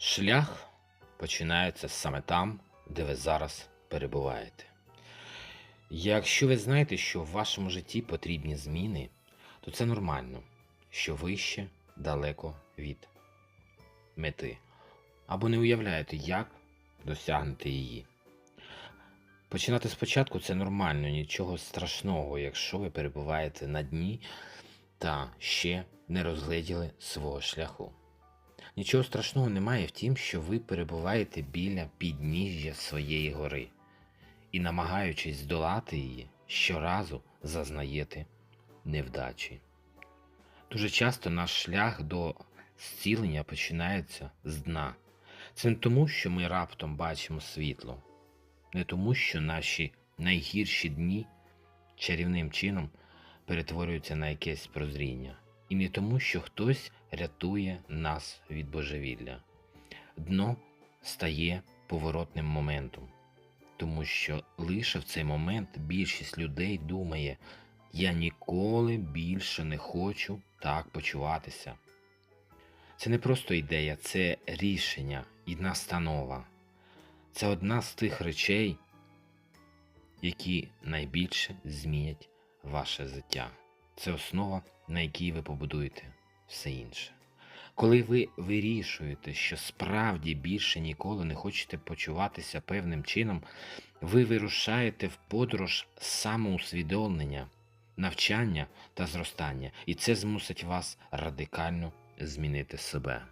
Шлях починається саме там, де ви зараз перебуваєте. Якщо ви знаєте, що в вашому житті потрібні зміни, то це нормально, що ви ще далеко від мети. Або не уявляєте, як досягнути її. Починати спочатку це нормально, нічого страшного, якщо ви перебуваєте на дні та ще не розгледіли свого шляху. Нічого страшного немає в тім, що ви перебуваєте біля підніжжя своєї гори і, намагаючись здолати її, щоразу зазнаєте невдачі. Дуже часто наш шлях до зцілення починається з дна. Це не тому, що ми раптом бачимо світло, не тому, що наші найгірші дні чарівним чином перетворюються на якесь прозріння, і не тому, що хтось рятує нас від божевілля. Дно стає поворотним моментом, тому що лише в цей момент більшість людей думає, я ніколи більше не хочу так почуватися. Це не просто ідея, це рішення і настанова. Це одна з тих речей, які найбільше змінять ваше життя. Це основа, на якій ви побудуєте все інше. Коли ви вирішуєте, що справді більше ніколи не хочете почуватися певним чином, ви вирушаєте в подорож самоусвідомлення, навчання та зростання, і це змусить вас радикально змінити себе.